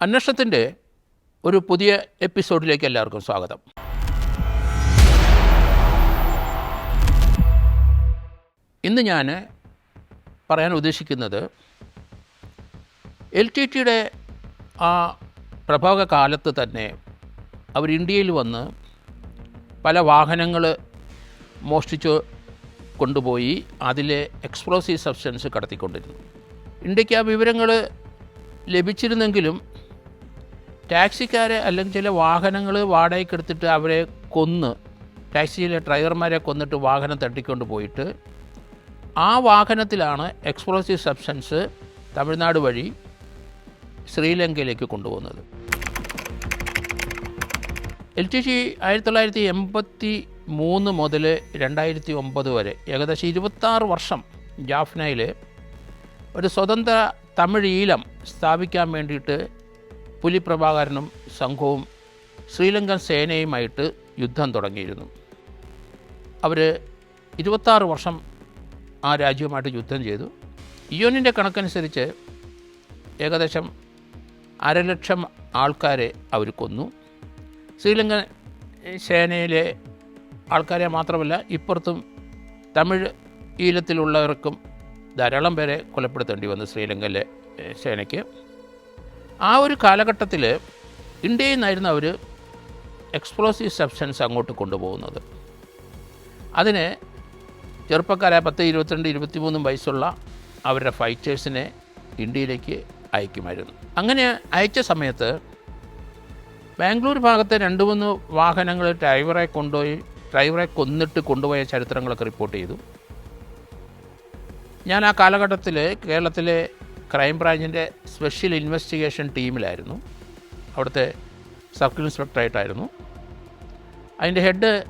അന്വേഷണത്തിന്റെ ഒരു പുതിയ എപ്പിസോഡിലേക്ക് എല്ലാവർക്കും സ്വാഗതം. ഇന്ന് ഞാൻ പറയാൻ ഉദ്ദേശിക്കുന്നത് എൽ ടി ടിയുടെ ആ പ്രഭാവ കാലത്ത് തന്നെ അവർ ഇന്ത്യയിൽ വന്ന് പല വാഹനങ്ങൾ മോഷ്ടിച്ചു കൊണ്ടുപോയി അതിലെ എക്സ്പ്ലോസീവ് സബ്സ്റ്റൻസ് കടത്തിക്കൊണ്ടിരുന്നു. ഇന്ത്യയ്ക്ക് ആ വിവരങ്ങൾ ലഭിച്ചിരുന്നെങ്കിലും ടാക്സിക്കാരെ അല്ലെങ്കിൽ ചില വാഹനങ്ങൾ വാടകയ്ക്ക് എടുത്തിട്ട് അവരെ കൊന്ന് ടാക്സിയിലെ ഡ്രൈവർമാരെ കൊന്നിട്ട് വാഹനം തട്ടിക്കൊണ്ട് പോയിട്ട് ആ വാഹനത്തിലാണ് എക്സ്പ്ലോസീവ് സബ്സ്റ്റൻസ് തമിഴ്നാട് വഴി ശ്രീലങ്കയിലേക്ക് കൊണ്ടുപോകുന്നത്. എൽ ടി സി ആയിരത്തി തൊള്ളായിരത്തി എൺപത്തി മൂന്ന് മുതൽ രണ്ടായിരത്തി ഒമ്പത് വരെ ഏകദേശം ഇരുപത്താറ് വർഷം ജാഫ്നയിൽ ഒരു സ്വതന്ത്ര തമിഴ് ഈലം സ്ഥാപിക്കാൻ വേണ്ടിയിട്ട് പുലിപ്രഭാകരനും സംഘവും ശ്രീലങ്കൻ സേനയുമായിട്ട് യുദ്ധം തുടങ്ങിയിരുന്നു. അവർ ഇരുപത്താറ് വർഷം ആ രാജ്യവുമായിട്ട് യുദ്ധം ചെയ്തു. യുഎന്നിന്റെ കണക്കനുസരിച്ച് ഏകദേശം അരലക്ഷം ആൾക്കാരെ അവർ കൊന്നു. ശ്രീലങ്കൻ സേനയിലെ ആൾക്കാരെ മാത്രമല്ല ഇപ്പുറത്തും തമിഴ് ഈലത്തിലുള്ളവർക്കും ധാരാളം പേരെ കൊലപ്പെടുത്തേണ്ടി വന്നു ശ്രീലങ്കയിലെ സേനയ്ക്ക്. ആ ഒരു കാലഘട്ടത്തിൽ ഇന്ത്യയിൽ നിന്നായിരുന്നു അവർ എക്സ്പ്ലോസീവ് സബ്സ്റ്റൻസ് അങ്ങോട്ട് കൊണ്ടുപോകുന്നത്. അതിന് ചെറുപ്പക്കാരായ പത്ത് ഇരുപത്തിരണ്ട് ഇരുപത്തിമൂന്നും വയസ്സുള്ള അവരുടെ ഫൈറ്റേഴ്സിനെ ഇന്ത്യയിലേക്ക് അയക്കുമായിരുന്നു. അങ്ങനെ അയച്ച സമയത്ത് ബാംഗ്ലൂർ ഭാഗത്തെ രണ്ട് മൂന്ന് വാഹനങ്ങൾ ഡ്രൈവറെ കൊണ്ടുപോയി ഡ്രൈവറെ കൊന്നിട്ട് കൊണ്ടുപോയ ചരിത്രങ്ങളൊക്കെ റിപ്പോർട്ട് ചെയ്തു. ഞാൻ ആ കാലഘട്ടത്തിൽ കേരളത്തിലെ ക്രൈം ബ്രാഞ്ചിന്റെ സ്പെഷ്യൽ ഇൻവെസ്റ്റിഗേഷൻ ടീമിലായിരുന്നു അവിടുത്തെ സബ് ഇൻസ്പെക്ടറായിട്ടായിരുന്നു അതിന്റെ ഹെഡ്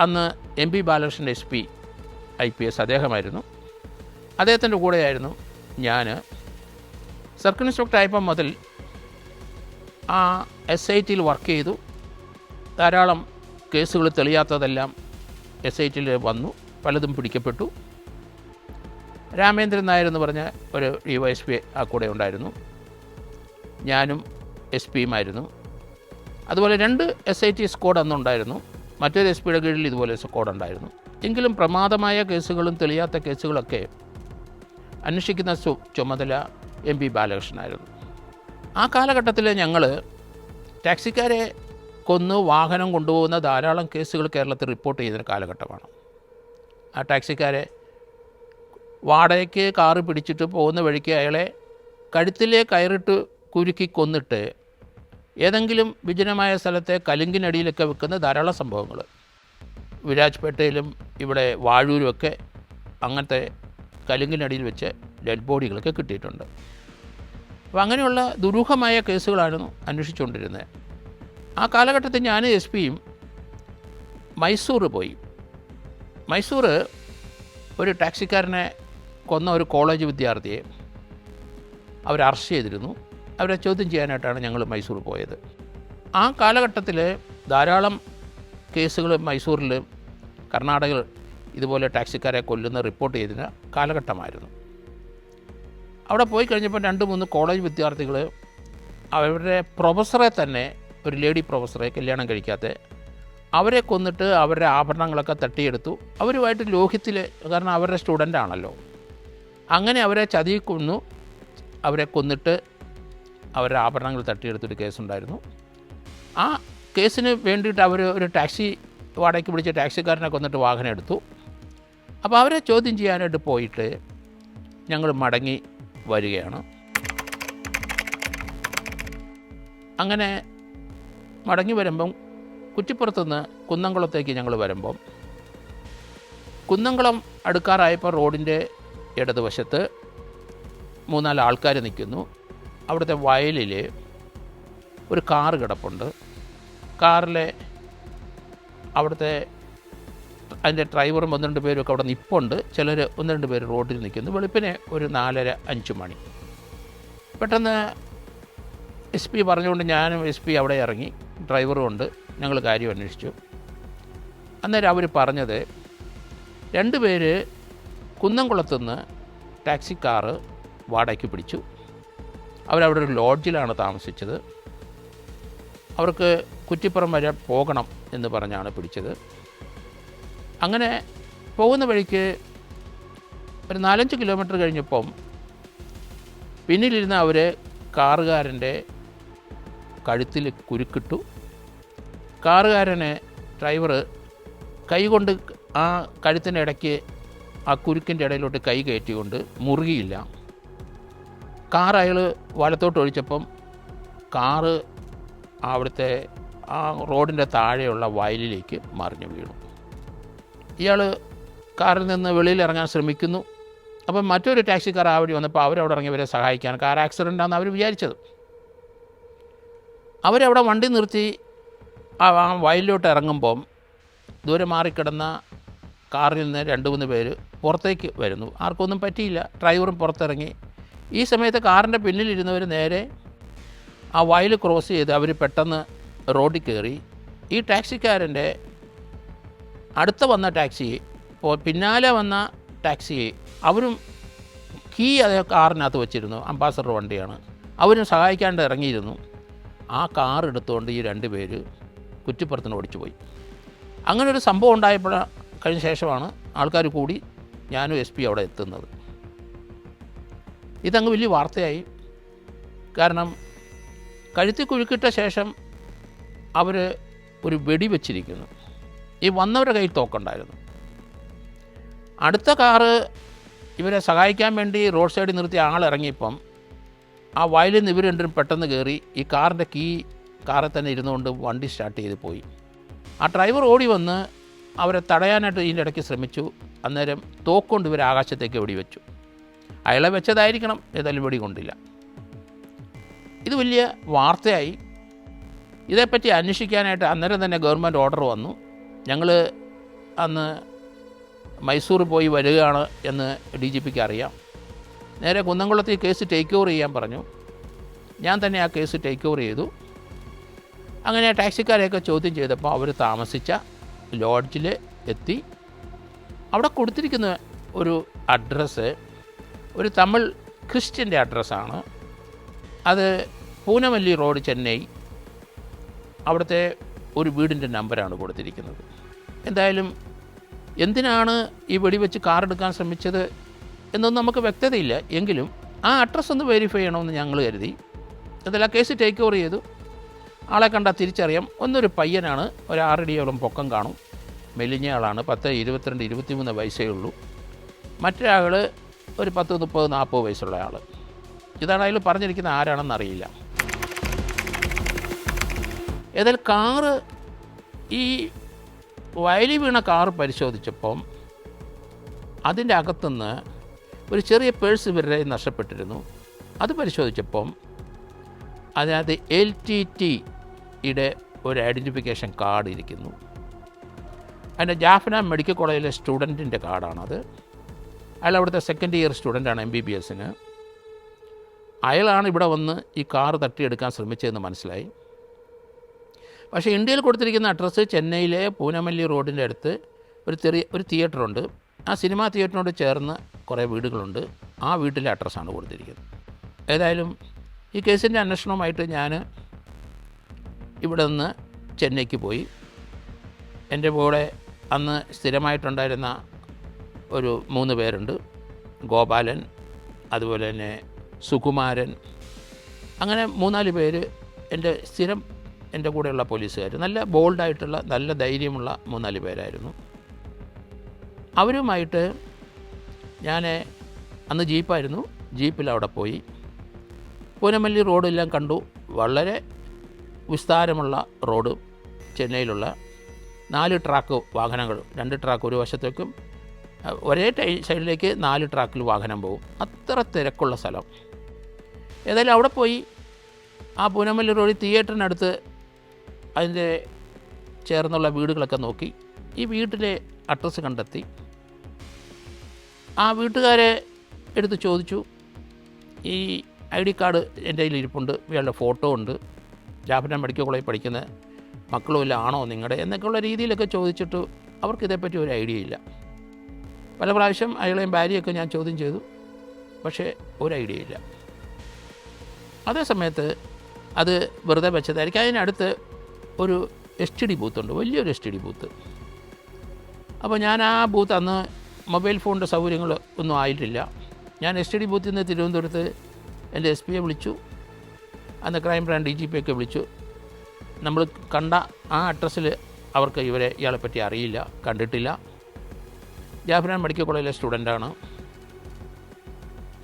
അന്ന് M P Balakrishnan S P I P S അദ്ദേഹമായിരുന്നു. അദ്ദേഹത്തിന്റെ കൂടെയായിരുന്നു ഞാൻ സർക്കിൾ ഇൻസ്പെക്ടർ ആയപ്പം മുതൽ ആ എസ് ഐ ടിയിൽ വർക്ക് ചെയ്തു. ധാരാളം കേസുകൾ തെളിയാത്തതെല്ലാം എസ് ഐ ടിയിൽ വന്നു. പലതും പിടിക്കപ്പെട്ടു. രാമേന്ദ്രൻ നായർ എന്ന് പറഞ്ഞ ഒരു ഡി വൈ എസ് പി ആ കൂടെ ഉണ്ടായിരുന്നു. ഞാനും എസ് പിയുമായിരുന്നു. അതുപോലെ രണ്ട് എസ് ഐ ടി സ്ക്വാഡ് അന്നുണ്ടായിരുന്നു. മറ്റൊരു എസ് പിയുടെ കീഴിൽ ഇതുപോലെ സ്കോഡ് ഉണ്ടായിരുന്നു. എങ്കിലും പ്രമാദമായ കേസുകളും തെളിയാത്ത കേസുകളൊക്കെ അന്വേഷിക്കുന്ന ചുമതല എം പി ബാലകൃഷ്ണനായിരുന്നു ആ കാലഘട്ടത്തിൽ ഞങ്ങൾ ടാക്സിക്കാരെ കൊന്ന് വാഹനം കൊണ്ടുപോകുന്ന ധാരാളം കേസുകൾ കേരളത്തിൽ റിപ്പോർട്ട് ചെയ്യുന്ന കാലഘട്ടമാണ്. ആ ടാക്സിക്കാരെ വാടകയ്ക്ക് കാറ് പിടിച്ചിട്ട് പോകുന്ന വഴിക്ക് അയാളെ കഴുത്തിലെ കയറിട്ട് കുരുക്കി കൊന്നിട്ട് ഏതെങ്കിലും വിജനമായ സ്ഥലത്തെ കലുങ്കിനടിയിലൊക്കെ വെക്കുന്ന ധാരാളം സംഭവങ്ങൾ. വിരാജ്പേട്ടയിലും ഇവിടെ വാഴൂരുമൊക്കെ അങ്ങനത്തെ കലുങ്കിനടിയിൽ വെച്ച് ഡെഡ് ബോഡികളൊക്കെ കിട്ടിയിട്ടുണ്ട്. അപ്പോൾ അങ്ങനെയുള്ള ദുരൂഹമായ കേസുകളായിരുന്നു അന്വേഷിച്ചുകൊണ്ടിരുന്നത്. ആ കാലഘട്ടത്തിൽ ഞാൻ എസ് പിയും മൈസൂർ പോയി. മൈസൂർ ഒരു ടാക്സിക്കാരനെ കൊന്ന ഒരു കോളേജ് വിദ്യാർത്ഥിയെ അവർ അറസ്റ്റ് ചെയ്തിരുന്നു. അവരെ ചോദ്യം ചെയ്യാനായിട്ടാണ് ഞങ്ങൾ മൈസൂർ പോയത്. ആ കാലഘട്ടത്തിൽ ധാരാളം കേസുകൾ മൈസൂരിൽ കർണാടകയിൽ ഇതുപോലെ ടാക്സിക്കാരെ കൊല്ലുന്ന റിപ്പോർട്ട് ചെയ്തിരുന്ന കാലഘട്ടമായിരുന്നു. അവിടെ പോയി കഴിഞ്ഞപ്പോൾ രണ്ട് മൂന്ന് കോളേജ് വിദ്യാർത്ഥികൾ അവരുടെ പ്രൊഫസറെ തന്നെ ഒരു ലേഡി പ്രൊഫസറെ കല്യാണം കഴിക്കാത്ത അവരെ കൊന്നിട്ട് അവരുടെ ആഭരണങ്ങളൊക്കെ തട്ടിയെടുത്തു. അവരുമായിട്ട് ലോഹ്യത്തിൽ കാരണം അവരുടെ സ്റ്റുഡന്റ് ആണല്ലോ. അങ്ങനെ അവരെ ചതി കൊന്നു. അവരെ കൊന്നിട്ട് അവരുടെ ആഭരണങ്ങൾ തട്ടിയെടുത്തൊരു കേസുണ്ടായിരുന്നു. ആ കേസിന് വേണ്ടിയിട്ട് അവർ ഒരു ടാക്സി വാടകയ്ക്ക് പിടിച്ച ടാക്സിക്കാരനെ കൊന്നിട്ട് വാഹനം എടുത്തു. അപ്പോൾ അവരെ ചോദ്യം ചെയ്യാനായിട്ട് പോയിട്ട് ഞങ്ങൾ മടങ്ങി വരികയാണ്. അങ്ങനെ മടങ്ങി വരുമ്പം കുറ്റിപ്പുറത്തുനിന്ന് കുന്നംകുളത്തേക്ക് ഞങ്ങൾ വരുമ്പം കുന്നംകുളം അടുക്കാറായപ്പോൾ റോഡിന്റെ ഇടതുവശത്ത് മൂന്നാൽ ആൾക്കാർ നിൽക്കുന്നു. അവിടുത്തെ വയലിൽ ഒരു കാറ് കിടപ്പുണ്ട്. കാറിലെ അവിടുത്തെ അതിന്റെ ഡ്രൈവറും ഒന്ന് രണ്ട് പേരും ഒക്കെ അവിടെ നിൽപ്പുണ്ട് ചിലർ ഒന്ന് രണ്ട് പേര് റോഡിൽ നിൽക്കുന്നു. വെളുപ്പിനെ ഒരു നാലര അഞ്ച് മണി. പെട്ടെന്ന് എസ് പി പറഞ്ഞുകൊണ്ട് ഞാനും എസ് പി അവിടെ ഇറങ്ങി. ഡ്രൈവറും ഉണ്ട്. ഞങ്ങൾ കാര്യം അന്വേഷിച്ചു. അന്നേരം അവർ പറഞ്ഞത് രണ്ട് പേര് കുന്നംകുളത്തുനിന്ന് ടാക്സി കാറ് വാടകയ്ക്ക് പിടിച്ചു. അവരവിടെ ഒരു ലോഡ്ജിലാണ് താമസിച്ചത്. അവർക്ക് കുറ്റിപ്പുറം വരെ പോകണം എന്ന് പറഞ്ഞാണ് പിടിച്ചത്. അങ്ങനെ പോകുന്ന വഴിക്ക് ഒരു നാലഞ്ച് കിലോമീറ്റർ കഴിഞ്ഞപ്പം പിന്നിലിരുന്ന അവർ കാറുകാരന്റെ കഴുത്തിൽ കുരുക്കിട്ടു. കാറുകാരനെ ഡ്രൈവർ കൈകൊണ്ട് ആ കഴുത്തിന്റെ ഇടയ്ക്ക് ആ കുരുക്കിന്റെ ഇടയിലോട്ട് കൈ കയറ്റിക്കൊണ്ട് മുറുകിയില്ല. കാർ അയാൾ വലത്തോട്ട് ഒഴിച്ചപ്പം കാറ് അവിടുത്തെ ആ റോഡിന്റെ താഴെയുള്ള വയലിലേക്ക് മറിഞ്ഞു വീണു. ഇയാൾ കാറിൽ നിന്ന് വെളിയിൽ ഇറങ്ങാൻ ശ്രമിക്കുന്നു. അപ്പം മറ്റൊരു ടാക്സിക്കാർ ആ വഴി വന്നപ്പോൾ അവരവിടെ ഇറങ്ങിയവരെ സഹായിക്കാൻ കാർ ആക്സിഡന്റ് ആണെന്ന് അവർ വിചാരിച്ചത്. അവരവിടെ വണ്ടി നിർത്തി ആ വയലിലോട്ട് ഇറങ്ങുമ്പം ദൂരെ മാറിക്കിടന്ന കാറിൽ നിന്ന് രണ്ട് മൂന്ന് പേര് പുറത്തേക്ക് വരുന്നു. ആർക്കൊന്നും പറ്റിയില്ല. ഡ്രൈവറും പുറത്തിറങ്ങി. ഈ സമയത്ത് കാറിന്റെ പിന്നിലിരുന്നവർ നേരെ ആ വയൽ ക്രോസ് ചെയ്ത് അവർ പെട്ടെന്ന് റോഡിൽ കയറി. ഈ ടാക്സിക്കാരന്റെ അടുത്ത വന്ന ടാക്സി പിന്നാലെ വന്ന ടാക്സി അവരും കീ അതേ കാറിനകത്ത് വെച്ചിരുന്നു. അംബാസഡർ വണ്ടിയാണ്. അവരും സഹായിക്കാണ്ട് ഇറങ്ങിയിരുന്നു. ആ കാർ എടുത്തുകൊണ്ട് ഈ രണ്ട് പേര് കുറ്റിപ്പുറത്തിന് ഓടിച്ചു പോയി അങ്ങനെ ഒരു സംഭവം ഉണ്ടായപ്പോൾ കഴിഞ്ഞ ശേഷമാണ് ആൾക്കാർ കൂടി ഞാനും എസ് പി അവിടെ എത്തുന്നത്. ഇതങ്ങ് വലിയ വാർത്തയായി. കാരണം കഴുത്തി കുഴുക്കിട്ട ശേഷം അവർ ഒരു വെടി വെച്ചിരിക്കുന്നു. ഈ വന്നവരുടെ കയ്യിൽ തോക്കുണ്ടായിരുന്നു. അടുത്ത കാറ് ഇവരെ സഹായിക്കാൻ വേണ്ടി റോഡ് സൈഡിൽ നിർത്തി ആളിറങ്ങിയപ്പം ആ വയലിൽ നിന്ന് ഇവർ രണ്ടും പെട്ടെന്ന് കയറി ഈ കാറിന്റെ കീ കാറിൽ തന്നെ ഇരുന്നുകൊണ്ട് വണ്ടി സ്റ്റാർട്ട് ചെയ്ത് പോയി. ആ ഡ്രൈവർ ഓടി വന്ന് അവരെ തടയാനായിട്ട് ഇതിന്റെ ഇടയ്ക്ക് ശ്രമിച്ചു. അന്നേരം തോക്കൊണ്ട് ഇവർ ആകാശത്തേക്ക് വെടിവെച്ചു. അയാളെ വെച്ചതായിരിക്കണം ഏതായാലും വെടി കൊണ്ടില്ല. ഇത് വലിയ വാർത്തയായി. ഇതേപ്പറ്റി അന്വേഷിക്കാനായിട്ട് അന്നേരം തന്നെ ഗവൺമെന്റ് ഓർഡർ വന്നു. ഞങ്ങൾ അന്ന് മൈസൂർ പോയി വരികയാണ് എന്ന് ഡി ജി പിക്ക് അറിയാം. നേരെ കുന്നംകുളത്ത് ഈ കേസ് ടേക്ക് ഓവർ ചെയ്യാൻ പറഞ്ഞു. ഞാൻ തന്നെ ആ കേസ് ടേക്ക് ഓവർ ചെയ്തു. അങ്ങനെ ടാക്സിക്കാരെയൊക്കെ ചോദ്യം ചെയ്തപ്പോൾ അവർ താമസിച്ച ലോഡ്ജിൽ എത്തി. അവിടെ കൊടുത്തിരിക്കുന്ന ഒരു അഡ്രസ്സ് ഒരു തമിഴ് ക്രിസ്ത്യന്റെ അഡ്രസ്സാണ്. അത് പൂനമല്ലി റോഡ് ചെന്നൈ. അവിടുത്തെ ഒരു വീടിന്റെ നമ്പറാണ് കൊടുത്തിരിക്കുന്നത്. എന്തായാലും എന്തിനാണ് ഈ വെടിവെച്ച് കാർ എടുക്കാൻ ശ്രമിച്ചത് എന്നൊന്നും നമുക്ക് വ്യക്തതയില്ല. എങ്കിലും ആ അഡ്രസ്സ് ഒന്ന് വെരിഫൈ ചെയ്യണമെന്ന് ഞങ്ങൾ കരുതി. എന്തായാലും ആ കേസ് ടേക്ക് ഓവർ ചെയ്തു. ആളെ കണ്ടാൽ തിരിച്ചറിയാം. ഒന്നൊരു പയ്യനാണ്. ഒരു ആറടിയോളം പൊക്കം കാണും. മെലിഞ്ഞ ആളാണ്. പത്ത് ഇരുപത്തിരണ്ട് ഇരുപത്തിമൂന്ന് വയസ്സേ ഉള്ളൂ. മറ്റൊരാൾ ഒരു പത്ത് മുപ്പത് നാൽപ്പത് വയസ്സുള്ള ആൾ ഇതാണ് അതിൽ പറഞ്ഞിരിക്കുന്ന ആരാണെന്ന് അറിയില്ല. ഏതായാലും കാറ് ഈ വയലിൽ വീണ കാറ് പരിശോധിച്ചപ്പം അതിന്റെ അകത്തുനിന്ന് ഒരു ചെറിയ പേഴ്സ് ഇവരുടെ നഷ്ടപ്പെട്ടിരുന്നു. അത് പരിശോധിച്ചപ്പം അതിനകത്ത് എൽ ടി ടി ടിയുടെ ഒരു ഐഡന്റിഫിക്കേഷൻ കാർഡ് ഇരിക്കുന്നു. അതിന്റെ ജാഫ്ന മെഡിക്കൽ കോളേജിലെ സ്റ്റുഡന്റിന്റെ കാർഡാണത് അയാൾ അവിടുത്തെ സെക്കൻഡ് ഇയർ സ്റ്റുഡന്റാണ് എം ബി ബി എസിന് അയാളാണ് ഇവിടെ വന്ന് ഈ കാർ തട്ടിയെടുക്കാൻ ശ്രമിച്ചതെന്ന് മനസ്സിലായി. പക്ഷേ ഇന്ത്യയിൽ കൊടുത്തിരിക്കുന്ന അഡ്രസ്സ് ചെന്നൈയിലെ പൂനമല്ലി റോഡിന്റെ അടുത്ത് ഒരു ചെറിയ ഒരു തിയേറ്ററുണ്ട് ആ സിനിമാ തിയേറ്ററിനോട് ചേർന്ന് കുറേ വീടുകളുണ്ട്. ആ വീട്ടിലെ അഡ്രസ്സാണ് കൊടുത്തിരിക്കുന്നത്. ഏതായാലും ഈ കേസിന്റെ അന്വേഷണവുമായിട്ട് ഞാൻ ഇവിടെ നിന്ന് ചെന്നൈക്ക് പോയി. എന്റെ കൂടെ അന്ന് സ്ഥിരമായിട്ടുണ്ടായിരുന്ന ഒരു മൂന്ന് പേരുണ്ട്. ഗോപാലൻ അതുപോലെ തന്നെ സുകുമാരൻ. അങ്ങനെ മൂന്നാൽ പേര് എന്റെ സ്ഥിരം എന്റെ കൂടെയുള്ള പോലീസുകാർ നല്ല ബോൾഡായിട്ടുള്ള നല്ല ധൈര്യമുള്ള മൂന്നാൽ പേരായിരുന്നു. അവരുമായിട്ട് ഞാൻ അന്ന് ജീപ്പായിരുന്നു. ജീപ്പിൽ അവിടെ പോയി. പൂനമല്ലി റോഡെല്ലാം കണ്ടു. വളരെ വിസ്താരമുള്ള റോഡ് ചെന്നൈയിലുള്ള നാല് ട്രാക്ക് വാഹനങ്ങൾ രണ്ട് ട്രാക്ക് ഒരു വശത്തേക്കും ഒരേ ടൈ സൈഡിലേക്ക് നാല് ട്രാക്കിൽ വാഹനം പോകും. അത്ര തിരക്കുള്ള സ്ഥലം. ഏതായാലും അവിടെ പോയി ആ പൂനമല്ലി റോഡിൽ തിയേറ്ററിനടുത്ത് അതിന്റെ ചേർന്നുള്ള വീടുകളൊക്കെ നോക്കി ഈ വീട്ടിലെ അഡ്രസ്സ് കണ്ടെത്തി. ആ വീട്ടുകാരെ എടുത്ത് ചോദിച്ചു ഈ ഐ ഡി കാർഡ് എന്റെ കയ്യിൽ ഇരിപ്പുണ്ട് ഇയാളുടെ ഫോട്ടോ ഉണ്ട്. ജാഫന മെഡിക്കൽ കോളേജിൽ പഠിക്കുന്ന മക്കളുമില്ല ആണോ നിങ്ങളുടെ എന്നൊക്കെയുള്ള രീതിയിലൊക്കെ ചോദിച്ചിട്ട് അവർക്ക് ഇതേപ്പറ്റി ഒരു ഐഡിയ ഇല്ല. പല പ്രാവശ്യം അയാളെയും ഭാര്യയൊക്കെ ഞാൻ ചോദ്യം ചെയ്തു പക്ഷേ ഒരു ഐഡിയ ഇല്ല. അതേ സമയത്ത് അത് വെറുതെ വെച്ചതായിരിക്കും. അതിനടുത്ത് ഒരു എസ് ടി ഡി ബൂത്തുണ്ട് വലിയൊരു എസ് ടി ഡി ബൂത്ത് അപ്പോൾ ഞാൻ ആ ബൂത്ത് അന്ന് മൊബൈൽ ഫോണിന്റെ സൗകര്യങ്ങൾ ഒന്നും ആയിട്ടില്ല. ഞാൻ എസ് ടി ഡി ബൂത്തിൽ നിന്ന് തിരുവനന്തപുരത്ത് എന്റെ എസ് പിയെ വിളിച്ചു. അന്ന് crime branch D G P ഒക്കെ വിളിച്ചു. നമ്മൾ കണ്ട ആ അഡ്രസ്സിൽ അവർക്ക് ഇവരെ ഇയാളെ പറ്റി അറിയില്ല കണ്ടിട്ടില്ല. ജാഫ്രാൻ മെഡിക്കൽ കോളേജിലെ സ്റ്റുഡന്റാണ്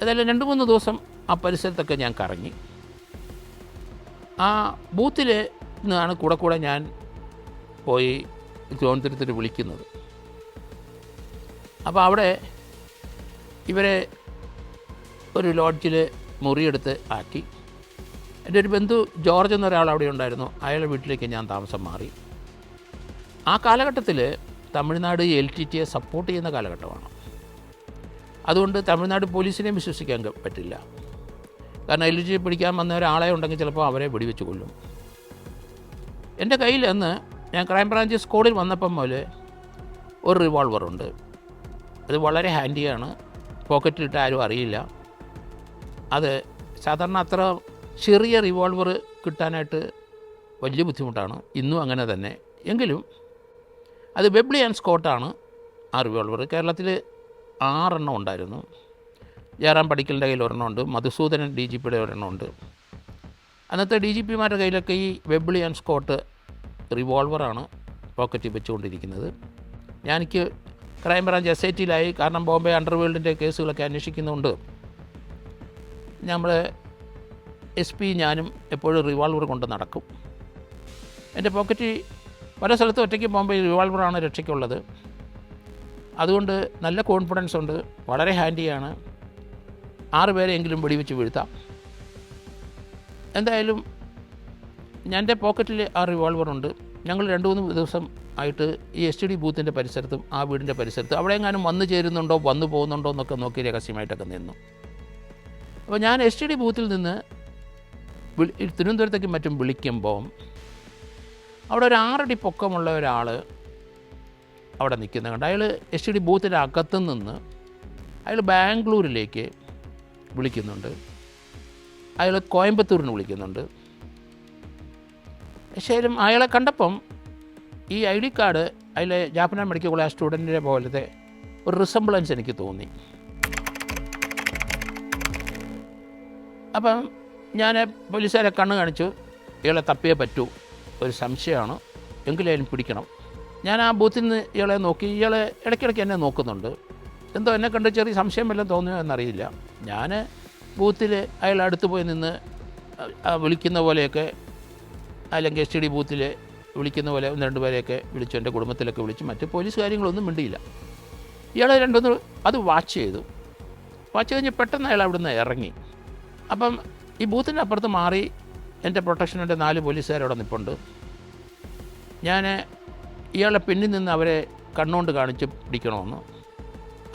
ഏതായാലും രണ്ട് മൂന്ന് ദിവസം ആ പരിസരത്തൊക്കെ ഞാൻ കറങ്ങി. ആ ബൂത്തിൽ നിന്നാണ് കൂടെ കൂടെ ഞാൻ പോയി തിരുവനന്തപുരത്തിൽ വിളിക്കുന്നത്. അപ്പോൾ അവിടെ ഇവരെ ഒരു ലോഡ്ജിൽ മുറിയെടുത്ത് ആക്കി. എന്റെ ഒരു ബന്ധു ജോർജ് എന്നൊരാൾ അവിടെ ഉണ്ടായിരുന്നു. അയാളുടെ വീട്ടിലേക്ക് ഞാൻ താമസം മാറി. ആ കാലഘട്ടത്തിൽ തമിഴ്നാട് എൽ ടി ടിയെ സപ്പോർട്ട് ചെയ്യുന്ന കാലഘട്ടമാണ്. അതുകൊണ്ട് തമിഴ്നാട് പോലീസിനെയും വിശ്വസിക്കാൻ പറ്റില്ല. കാരണം എൽ ടി പിടിക്കാൻ വന്ന ഒരാളെ ഉണ്ടെങ്കിൽ ചിലപ്പോൾ അവരെ വെടിവെച്ച് കൊല്ലും. എന്റെ കയ്യിൽ അന്ന് ഞാൻ ക്രൈംബ്രാഞ്ച് സ്ക്വാഡിൽ വന്നപ്പം മുതൽ ഒരു റിവോൾവറുണ്ട് അത് വളരെ ഹാൻഡിയാണ് പോക്കറ്റിലിട്ട് ആരും അറിയില്ല. അത് സാധാരണ അത്ര ചെറിയ റിവോൾവർ കിട്ടാനായിട്ട് വലിയ ബുദ്ധിമുട്ടാണ്. ഇന്നും അങ്ങനെ തന്നെ. എങ്കിലും അത് വെബ്ലി ആൻഡ് സ്കോട്ടാണ് ആ റിവോൾവർ കേരളത്തിൽ ആറെണ്ണം ഉണ്ടായിരുന്നു. ജയറാം പടിക്കലിന്റെ കയ്യിൽ ഒരെണ്ണമുണ്ട് മധുസൂദനൻ ഡി ജി പിയുടെ ഒരെണ്ണമുണ്ട് അന്നത്തെ ഡി ജി പിമാരുടെ കയ്യിലൊക്കെ ഈ വെബ്ലി ആൻഡ് സ്കോട്ട് റിവോൾവറാണ് പോക്കറ്റിൽ വെച്ചുകൊണ്ടിരിക്കുന്നത്. ഞാനെനിക്ക് ക്രൈംബ്രാഞ്ച് എസ് ഐ ടിയിലായി കാരണം ബോംബെ അണ്ടർവേൾഡിന്റെ കേസുകളൊക്കെ അന്വേഷിക്കുന്നുണ്ട്. നമ്മൾ എസ് പി ഞാനും എപ്പോഴും റിവോൾവർ കൊണ്ട് നടക്കും. എന്റെ പോക്കറ്റിൽ പല സ്ഥലത്തും ഒറ്റയ്ക്ക് പോകുമ്പോൾ ഈ റിവോൾവറാണ് രക്ഷയ്ക്കുള്ളത്. അതുകൊണ്ട് നല്ല കോൺഫിഡൻസ് ഉണ്ട്. വളരെ ഹാൻഡിയാണ് ആറ് പേരെങ്കിലും വെടിവെച്ച് വീഴ്ത്താം. എന്തായാലും എന്റെ പോക്കറ്റിൽ ആ റിവോൾവറുണ്ട് ഞങ്ങൾ രണ്ട് മൂന്ന് ദിവസം ആയിട്ട് ഈ എസ് ടി ഡി ബൂത്തിന്റെ പരിസരത്തും ആ വീടിന്റെ പരിസരത്തും അവിടെ എങ്ങാനും വന്നു ചേരുന്നുണ്ടോ വന്നു പോകുന്നുണ്ടോ എന്നൊക്കെ നോക്കി രഹസ്യമായിട്ടൊക്കെ നിന്നു. അപ്പോൾ ഞാൻ എസ് ടി ഡി ബൂത്തിൽ നിന്ന് തിരുവനന്തപുരത്തേക്കും മറ്റും വിളിക്കുമ്പോൾ അവിടെ ഒരു ആറടി പൊക്കമുള്ള ഒരാൾ അവിടെ നിൽക്കുന്ന കണ്ട്. അയാൾ എസ് ഡി ബൂത്തിന്റെ അകത്ത് നിന്ന് അയാൾ ബാംഗ്ലൂരിലേക്ക് വിളിക്കുന്നുണ്ട്. അയാൾ കോയമ്പത്തൂരിന് വിളിക്കുന്നുണ്ട്. ശേഷം അയാളെ കണ്ടപ്പം ഈ ഐ ഡി കാർഡ് അതിലെ ജാപ്പന മെഡിക്കൽ കോളേജ് സ്റ്റുഡന്റിനെ പോലത്തെ ഒരു റിസംബ്ലൻസ് എനിക്ക് തോന്നി. അപ്പം ഞാൻ പോലീസുകാരെ കണ്ണ് കാണിച്ചു. ഇയാളെ തപ്പിയേ പറ്റൂ. ഒരു സംശയമാണ്. എങ്കിലും പിടിക്കണം. ഞാൻ ആ ബൂത്തിൽ നിന്ന് ഇയാളെ നോക്കി. ഇയാളെ ഇടയ്ക്കിടയ്ക്ക് എന്നെ നോക്കുന്നുണ്ട്. എന്തോ എന്നെ കണ്ട് ചെറിയ സംശയം വല്ലതും തോന്നിയോ എന്നറിയില്ല. ഞാൻ ബൂത്തിൽ അയാൾ അടുത്ത് പോയി നിന്ന് വിളിക്കുന്ന പോലെയൊക്കെ അല്ലെങ്കിൽ എസ് ടി ഡി ബൂത്തിൽ വിളിക്കുന്ന പോലെ ഒന്ന് രണ്ട് പേരെയൊക്കെ വിളിച്ചു. എന്റെ കുടുംബത്തിലൊക്കെ വിളിച്ചു. മറ്റ് പോലീസ് കാര്യങ്ങളൊന്നും മിണ്ടിയില്ല. ഇയാളെ രണ്ടൊന്ന് അത് വാച്ച് ചെയ്തു. വാച്ച് കഴിഞ്ഞ് പെട്ടെന്ന് അയാൾ അവിടുന്ന് ഇറങ്ങി. അപ്പം ഈ ബൂത്തിന്റെ അപ്പുറത്ത് മാറി എന്റെ പ്രൊട്ടക്ഷനിന്റെ നാല് പോലീസുകാരവിടെ നിൽപ്പുണ്ട് ഞാൻ ഇയാളുടെ പിന്നിൽ നിന്ന് അവരെ കണ്ണുകൊണ്ട് കാണിച്ച് പിടിക്കണമെന്ന്.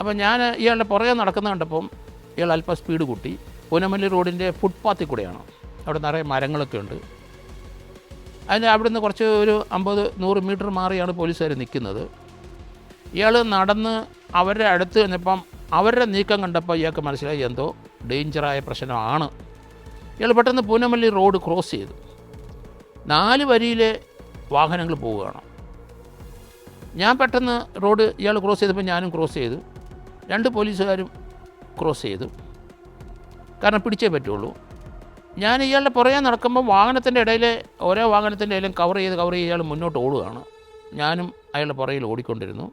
അപ്പോൾ ഞാൻ ഇയാളുടെ പുറകെ നടക്കുന്ന കണ്ടപ്പം ഇയാൾ അല്പം സ്പീഡ് കൂട്ടി. പൂനമല്ലി റോഡിന്റെ ഫുട്പാത്തിൽ കൂടെയാണ്. അവിടെ നിറയെ മരങ്ങളൊക്കെ ഉണ്ട്. അതിന് നിന്ന് കുറച്ച് ഒരു അമ്പത് നൂറ് മീറ്റർ മാറിയാണ് പോലീസുകാർ നിൽക്കുന്നത്. ഇയാൾ നടന്ന് അവരുടെ അടുത്ത് ചെന്നപ്പം അവരുടെ നീക്കം കണ്ടപ്പോൾ ഇയാൾക്ക് മനസ്സിലായി എന്തോ ഡേഞ്ചറായ പ്രശ്നമാണ്. ഇയാൾ പെട്ടെന്ന് പൂനമല്ലി റോഡ് ക്രോസ് ചെയ്തു. നാല് വരിയിലെ വാഹനങ്ങൾ പോവുകയാണ്. ഞാൻ പെട്ടെന്ന് റോഡ് ഇയാൾ ക്രോസ് ചെയ്തപ്പോൾ ഞാനും ക്രോസ് ചെയ്തു. രണ്ട് പോലീസുകാരും ക്രോസ് ചെയ്തു. കാരണം പിടിച്ചേ പറ്റുള്ളൂ. ഞാൻ ഇയാളുടെ പുറകെ നടക്കുമ്പോൾ വാഹനത്തിന്റെ ഇടയിൽ ഓരോ വാഹനത്തിന്റെ ഇടയിലും കവർ ചെയ്ത് കവർ ചെയ്ത് ഇയാൾ മുന്നോട്ട് ഓടുകയാണ്. ഞാനും അയാളുടെ പുറയിൽ ഓടിക്കൊണ്ടിരുന്നു.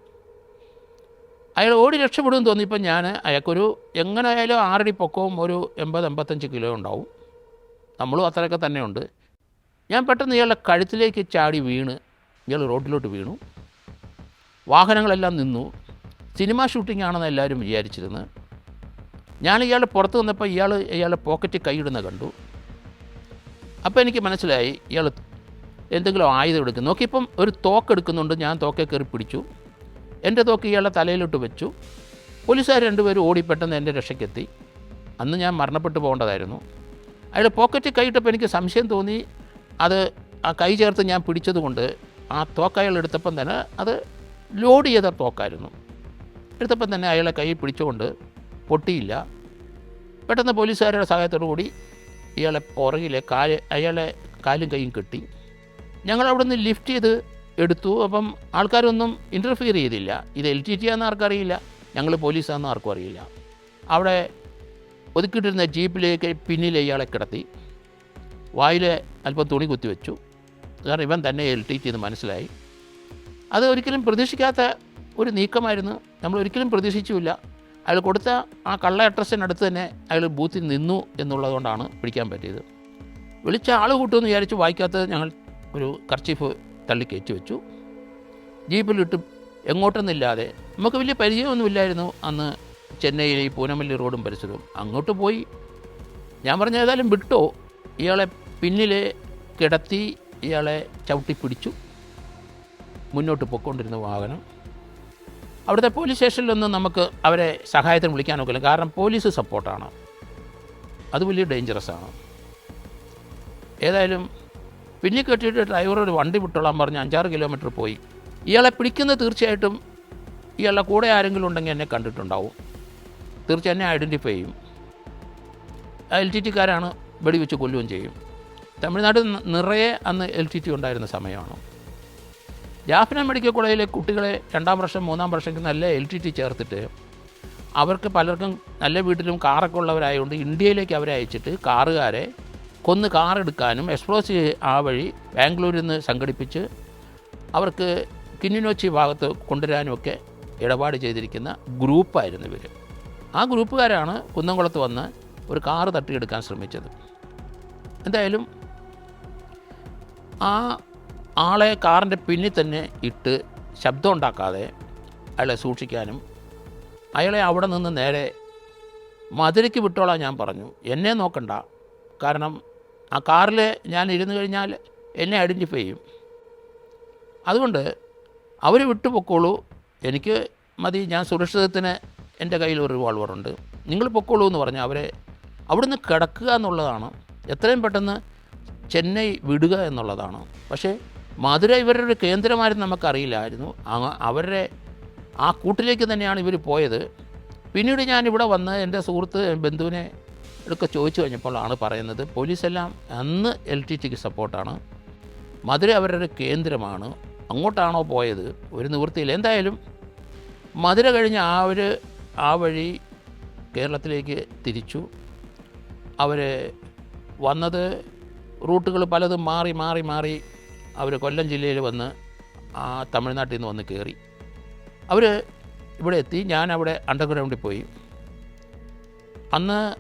അയാൾ ഓടി രക്ഷപ്പെടുമെന്ന് തോന്നിയപ്പോൾ ഞാൻ അയാൾക്കൊരു എങ്ങനെ ആയാലും ആറടി പൊക്കവും ഒരു എൺപത് എൺപത്തഞ്ച് കിലോ ഉണ്ടാവും. നമ്മളും അത്രയൊക്കെ തന്നെയുണ്ട്. ഞാൻ പെട്ടെന്ന് ഇയാളുടെ കഴുത്തിലേക്ക് ചാടി വീണ് ഇയാൾ റോഡിലോട്ട് വീണു. വാഹനങ്ങളെല്ലാം നിന്നു. സിനിമ ഷൂട്ടിംഗ് ആണെന്ന് എല്ലാവരും വിചാരിച്ചിരുന്നു. ഞാൻ ഇയാൾ പുറത്ത് വന്നപ്പോൾ ഇയാൾ ഇയാളുടെ പോക്കറ്റിൽ കൈയിടുന്ന കണ്ടു. അപ്പോൾ എനിക്ക് മനസ്സിലായി ഇയാൾ എന്തെങ്കിലും ആയുധം എടുക്കും നോക്കിയപ്പം ഒരു തോക്ക് എടുക്കുന്നുണ്ട്. ഞാൻ തോക്കെ കയറി പിടിച്ചു. എന്റെ തോക്ക് ഇയാളുടെ തലയിലോട്ട് വെച്ചു. പോലീസുകാർ രണ്ടുപേരും ഓടി പെട്ടെന്ന് എന്റെ രക്ഷയ്ക്കെത്തി. അന്ന് ഞാൻ മരണപ്പെട്ടു പോകേണ്ടതായിരുന്നു. അയാൾ പോക്കറ്റിൽ കൈയിട്ടപ്പോൾ എനിക്ക് സംശയം തോന്നി. അത് ആ കൈ ചേർത്ത് ഞാൻ പിടിച്ചതുകൊണ്ട് ആ തോക്ക് അയാൾ എടുത്തപ്പം തന്നെ അത് ലോഡ് ചെയ്ത തോക്കായിരുന്നു. എടുത്തപ്പം തന്നെ അയാളെ കൈ പിടിച്ചുകൊണ്ട് പൊട്ടിയില്ല. പെട്ടെന്ന് പോലീസുകാരുടെ സഹായത്തോടു കൂടി ഇയാളെ പുറകിലെ കാൽ അയാളെ കാലും കൈയും കെട്ടി. ഞങ്ങൾ അവിടെ നിന്ന് ലിഫ്റ്റ് ചെയ്ത് എടുത്തു. അപ്പം ആൾക്കാരൊന്നും ഇന്റർഫിയർ ചെയ്തില്ല. ഇത് എൽ ടി ടി ആണെന്ന് ആർക്കറിയില്ല. ഞങ്ങൾ പോലീസാണെന്ന് ആർക്കും അറിയില്ല. അവിടെ ഒതുക്കിയിട്ടിരുന്ന ജീപ്പിലേക്ക് പിന്നിൽ ഇയാളെ കിടത്തി. വായിൽ അല്പം തുണി കുത്തിവെച്ചു കാരണം ഇവൻ തന്നെ എന്ന് മനസ്സിലായി. അത് ഒരിക്കലും പ്രതീക്ഷിക്കാത്ത ഒരു നീക്കമായിരുന്നു. നമ്മൾ ഒരിക്കലും പ്രതീക്ഷിച്ചുമില്ല അയാൾ കൊടുത്ത ആ കള്ള അഡ്രസ്സിനടുത്ത് തന്നെ അയാൾ ബൂത്തിൽ നിന്നു എന്നുള്ളതുകൊണ്ടാണ് പിടിക്കാൻ പറ്റിയത്. വിളിച്ച ആൾ കൂട്ടുമെന്ന് വിചാരിച്ച് വായിക്കാത്തത് ഞങ്ങൾ ഒരു കർച്ചീഫ് തള്ളി കയറ്റി വെച്ചു. ജീപ്പിലിട്ട് എങ്ങോട്ടൊന്നുമില്ലാതെ നമുക്ക് വലിയ പരിചയമൊന്നുമില്ലായിരുന്നു അന്ന് ചെന്നൈയിലെ ഈ പൂനമല്ലി റോഡും പരിസരവും അങ്ങോട്ട് പോയി. ഞാൻ പറഞ്ഞ ഏതായാലും വിട്ടോ. ഇയാളെ പിന്നിൽ കിടത്തി ഇയാളെ ചവിട്ടി പിടിച്ചു. മുന്നോട്ട് പൊയ്ക്കൊണ്ടിരുന്ന വാഹനം. അവിടുത്തെ പോലീസ് സ്റ്റേഷനിലൊന്നും നമുക്ക് അവരെ സഹായത്തിന് വിളിക്കാനൊക്കില്ല. കാരണം പോലീസ് സപ്പോർട്ടാണ്. അത് വലിയ ഡേഞ്ചറസ് ആണ്. ഏതായാലും പിന്നെ കെട്ടിയിട്ട് ഡ്രൈവർ ഒരു വണ്ടി വിട്ടോളാൻ പറഞ്ഞ് അഞ്ചാറ് കിലോമീറ്റർ പോയി. ഇയാളെ പിടിക്കുന്നത് തീർച്ചയായിട്ടും ഇയാളുടെ കൂടെ ആരെങ്കിലും ഉണ്ടെങ്കിൽ എന്നെ കണ്ടിട്ടുണ്ടാവും. തീർച്ചയായും എന്നെ ഐഡന്റിഫൈ ചെയ്യും. എൽ ടി ടിക്കാരാണ് വെടിവെച്ച് കൊല്ലുകയും ചെയ്യും. തമിഴ്നാട് നിറയെ അന്ന് എൽ ടി ടി ഉണ്ടായിരുന്ന സമയമാണ്. ജാഫ്ന മെഡിക്കൽ കോളേജിലെ കുട്ടികളെ രണ്ടാം വർഷം മൂന്നാം വർഷം നല്ല എൽ ടി ടി ചേർത്തിട്ട് അവർക്ക് പലർക്കും നല്ല വീട്ടിലും കാറൊക്കെ ഉള്ളവരായതുകൊണ്ട് ഇന്ത്യയിലേക്ക് അവരെ അയച്ചിട്ട് കാറുകാരെ കൊന്ന് കാറെടുക്കാനും എടുക്കാനും എക്സ്പ്ലോസീവ് ആ വഴി ബാംഗ്ലൂരിൽ നിന്ന് സംഘടിപ്പിച്ച് അവർക്ക് കിന്നിനോച്ചി ഭാഗത്ത് കൊണ്ടുവരാനുമൊക്കെ ഇടപാട് ചെയ്തിരിക്കുന്ന ഗ്രൂപ്പായിരുന്നു ഇവർ ആ ഗ്രൂപ്പുകാരാണ് കുന്നംകുളത്ത് വന്ന് ഒരു കാറ് തട്ടിയെടുക്കാൻ ശ്രമിച്ചത്. എന്തായാലും ആ ആളെ കാറിന്റെ പിന്നിൽ തന്നെ ഇട്ട് ശബ്ദം ഉണ്ടാക്കാതെ അയാളെ സൂക്ഷിക്കാനും അയാളെ അവിടെ നിന്ന് നേരെ മധുരയ്ക്ക് വിട്ടോളാൻ ഞാൻ പറഞ്ഞു. എന്നെ നോക്കണ്ട. കാരണം ആ കാറിൽ ഞാൻ ഇരുന്ന് കഴിഞ്ഞാൽ എന്നെ ഐഡന്റിഫൈ ചെയ്യും. അതുകൊണ്ട് അവർ വിട്ടുപൊക്കോളൂ എനിക്ക് മതി. ഞാൻ സുരക്ഷിതത്തിന് എന്റെ കയ്യിൽ ഒരു റിവോൾവറുണ്ട് നിങ്ങൾ പൊക്കോളൂ എന്ന് പറഞ്ഞാൽ അവരെ അവിടുന്ന് കിടക്കുക എന്നുള്ളതാണ്. എത്രയും പെട്ടെന്ന് ചെന്നൈ വിടുക എന്നുള്ളതാണ്. പക്ഷേ മധുര ഇവരുടെ ഒരു കേന്ദ്രമായിരുന്നു നമുക്കറിയില്ലായിരുന്നു. അവരുടെ ആ കൂട്ടിലേക്ക് തന്നെയാണ് ഇവർ പോയത്. പിന്നീട് ഞാൻ ഇവിടെ വന്ന് എന്റെ സുഹൃത്ത് ബന്ധുവിനെ ഒക്കെ ചോദിച്ചു കഴിഞ്ഞപ്പോഴാണ് പറയുന്നത് പോലീസെല്ലാം അന്ന് എൽ ടി ടിക്ക് സപ്പോർട്ടാണ്. മധുര അവരുടെ കേന്ദ്രമാണ്. അങ്ങോട്ടാണോ പോയത്? ഒരു നിവൃത്തിയിൽ എന്തായാലും മധുര കഴിഞ്ഞ് ആ ഒരു ആ വഴി കേരളത്തിലേക്ക് തിരിച്ചു. അവർ വന്നത് റൂട്ടുകൾ പലതും മാറി മാറി മാറി അവർ കൊല്ലം ജില്ലയിൽ വന്ന് ആ തമിഴ്നാട്ടിൽ നിന്ന് വന്ന് കയറി. അവർ ഇവിടെ എത്തി. ഞാൻ അവിടെ അണ്ടർഗ്രൗണ്ടിൽ പോയി. അന്ന്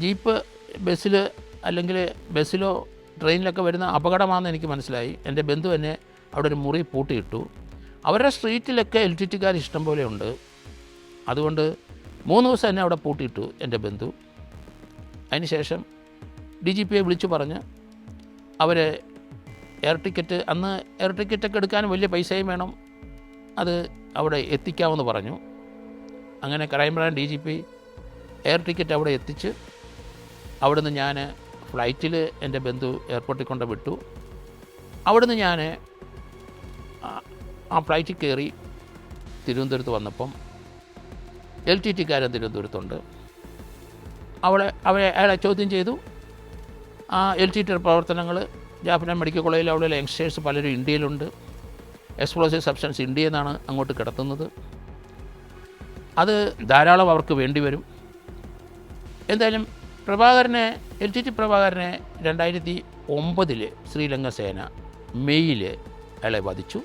ജീപ്പ് ബസ്സിൽ അല്ലെങ്കിൽ ബസ്സിലോ ട്രെയിനിലൊക്കെ വരുന്ന അപകടമാണെന്ന് എനിക്ക് മനസ്സിലായി. എന്റെ ബന്ധു എന്നെ അവിടെ ഒരു മുറി പൂട്ടിയിട്ടു. അവരുടെ സ്ട്രീറ്റിലൊക്കെ ടിക്കാർ ഇഷ്ടം പോലെ ഉണ്ട്. അതുകൊണ്ട് മൂന്ന് ദിവസം എന്നെ അവിടെ പൂട്ടിയിട്ടു എന്റെ ബന്ധു. അതിനുശേഷം ഡി ജി പിയെ വിളിച്ചു പറഞ്ഞ് അവരെ എയർ ടിക്കറ്റ് അന്ന് എയർ ടിക്കറ്റൊക്കെ എടുക്കാൻ വലിയ പൈസയും വേണം. അത് അവിടെ എത്തിക്കാമെന്ന് പറഞ്ഞു. അങ്ങനെ crime branch D G P air ticket അവിടെ എത്തിച്ച് അവിടുന്ന് ഞാൻ ഫ്ലൈറ്റിൽ എന്റെ ബന്ധു എയർപോർട്ടിൽ കൊണ്ട് വിട്ടു. അവിടുന്ന് ഞാൻ ആ ഫ്ലൈറ്റിൽ കയറി തിരുവനന്തപുരത്ത് വന്നപ്പം എൽ ടി ടിക്കാരൻ തിരുവനന്തപുരത്തുണ്ട് അവളെ അവരെ അയാളെ ചോദ്യം ചെയ്തു. ആ എൽ ടി ടി പ്രവർത്തനങ്ങൾ ജാഫ്ന മെഡിക്കൽ കോളേജിൽ അവിടെയുള്ള യങ്സ്റ്റേഴ്സ് പലരും ഇന്ത്യയിലുണ്ട്. എക്സ്പ്ലോസീവ് സബ്സ്റ്റൻസ് ഇന്ത്യയിൽ നിന്നാണ് അങ്ങോട്ട് കിടത്തുന്നത്. അത് ധാരാളം അവർക്ക് വേണ്ടി വരും. എന്തായാലും പ്രഭാകരനെ എൽ ടി ടി പ്രഭാകരനെ രണ്ടായിരത്തി ഒമ്പതിൽ ശ്രീലങ്ക സേന മെയ്യിൽ അയാളെ വധിച്ചു.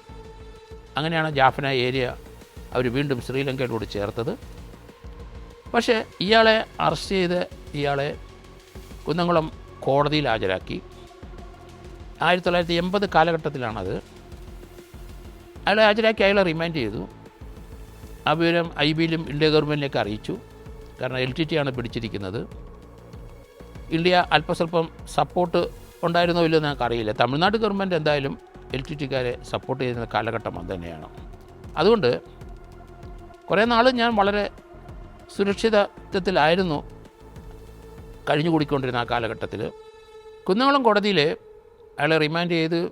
അങ്ങനെയാണ് ജാഫ്ന ഏരിയ അവർ വീണ്ടും ശ്രീലങ്കയോട് ചേർത്തത്. പക്ഷേ ഇയാളെ അറസ്റ്റ് ചെയ്ത് ഇയാളെ കുന്നംകുളം കോടതിയിൽ ഹാജരാക്കി. ആയിരത്തി തൊള്ളായിരത്തി എൺപത് കാലഘട്ടത്തിലാണത്. അയാളെ ഹാജരാക്കി അയാളെ റിമാൻഡ് ചെയ്തു. ആ വിവരം ഐ ബിയിലും ഇന്ത്യ ഗവൺമെന്റിലേക്ക് അറിയിച്ചു. കാരണം എൽ ടി ടി ആണ് പിടിച്ചിരിക്കുന്നത്. ഇന്ത്യ അല്പസ്വല്പം സപ്പോർട്ട് ഉണ്ടായിരുന്നോ ഇല്ലയോ എന്ന് അറിയില്ല തമിഴ്നാട് ഗവൺമെന്റ് എന്തായാലും എൽ ടി ടിക്കാരെ സപ്പോർട്ട് ചെയ്യുന്ന കാലഘട്ടം തന്നെയാണ്. അതുകൊണ്ട് കുറേ നാൾ ഞാൻ വളരെ സുരക്ഷിതത്വത്തിലായിരുന്നു കഴിഞ്ഞുകൂടിക്കൊണ്ടിരുന്ന ആ കാലഘട്ടത്തിൽ കുന്നംകുളം കോടതിയിൽ അയാളെ റിമാൻഡ് ചെയ്ത്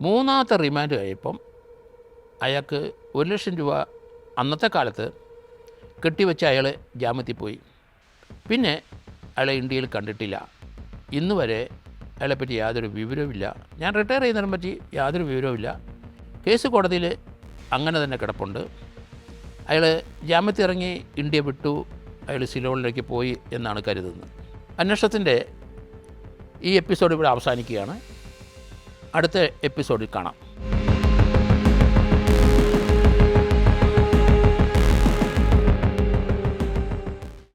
മൂന്നാമത്തെ റിമാൻഡ് കഴിയപ്പം അയാൾക്ക് ഒരു ലക്ഷം രൂപ അന്നത്തെ കാലത്ത് കെട്ടിവെച്ച് അയാൾ ജാമ്യത്തിൽ പോയി. പിന്നെ അയാളെ ഇന്ത്യയിൽ കണ്ടിട്ടില്ല. ഇന്ന് വരെ അയാളെപ്പറ്റി യാതൊരു വിവരവുമില്ല. ഞാൻ റിട്ടയർ ചെയ്യുന്നതിനെ പറ്റി യാതൊരു വിവരവുമില്ല. കേസ് കോടതിയിൽ അങ്ങനെ തന്നെ കിടപ്പുണ്ട്. അയാൾ ജാമ്യത്തിൽ ഇറങ്ങി ഇന്ത്യ വിട്ടു. അയാൾ സിലോണിലേക്ക് പോയി എന്നാണ് കരുതുന്നത്. അന്വേഷണത്തിന്റെ ഈ എപ്പിസോഡ് ഇവിടെ അവസാനിക്കുകയാണ്. അടുത്ത എപ്പിസോഡിൽ കാണാം.